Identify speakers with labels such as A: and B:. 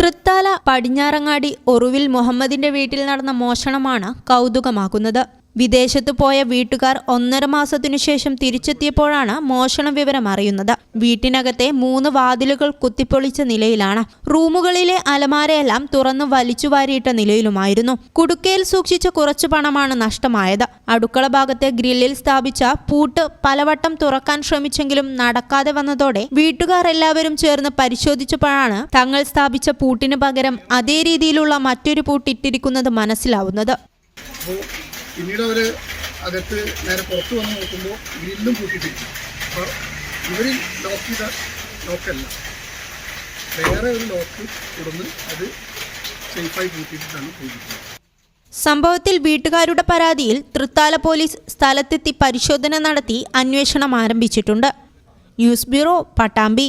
A: തൃത്താല പടിഞ്ഞാറങ്ങാടി ഒറുവിൽ മുഹമ്മദിന്റെ വീട്ടിൽ നടന്ന മോഷണമാണ് കൗതുകമാക്കുന്നത് വിദേശത്ത് പോയ വീട്ടുകാർ ഒന്നര മാസത്തിനു ശേഷം തിരിച്ചെത്തിയപ്പോഴാണ് മോഷണ വിവരം അറിയുന്നത്. വീട്ടിനകത്തെ മൂന്ന് വാതിലുകൾ കുത്തിപ്പൊളിച്ച നിലയിലാണ്. റൂമുകളിലെ അലമാരയെല്ലാം തുറന്നു വലിച്ചു വാരിയിട്ട നിലയിലുമായിരുന്നു. കുടുക്കയിൽ സൂക്ഷിച്ച കുറച്ചു പണമാണ് നഷ്ടമായത്. അടുക്കള ഭാഗത്തെ ഗ്രില്ലിൽ സ്ഥാപിച്ച പൂട്ട് പലവട്ടം തുറക്കാൻ ശ്രമിച്ചെങ്കിലും നടക്കാതെ വന്നതോടെ വീട്ടുകാർ എല്ലാവരും ചേർന്ന് പരിശോധിച്ചപ്പോഴാണ് തങ്ങൾ സ്ഥാപിച്ച പൂട്ടിന് പകരം അതേ രീതിയിലുള്ള മറ്റൊരു പൂട്ടിട്ടിരിക്കുന്നത് മനസ്സിലാവുന്നത്.
B: പിന്നീട് അവർ അകത്ത് നേരെ പുറത്ത് വന്ന് നോക്കുമ്പോൾ വീണ്ടും കൂട്ടിയിട്ടിരിക്കും അപ്പോൾ ഇവർ ലോക്ക് ചെയ്ത ലോക്കല്ല വേറെ ഒരു ലോക്ക് കൊടുന്ന് അത് സേഫായി കൂട്ടിയിട്ടാണ് പോയിരിക്കുന്നത്.
A: സംഭവത്തിൽ വീട്ടുകാരുടെ പരാതിയിൽ തൃത്താല പോലീസ് സ്ഥലത്തെത്തി പരിശോധന നടത്തി അന്വേഷണം ആരംഭിച്ചിട്ടുണ്ട്. News bureau Pattambi.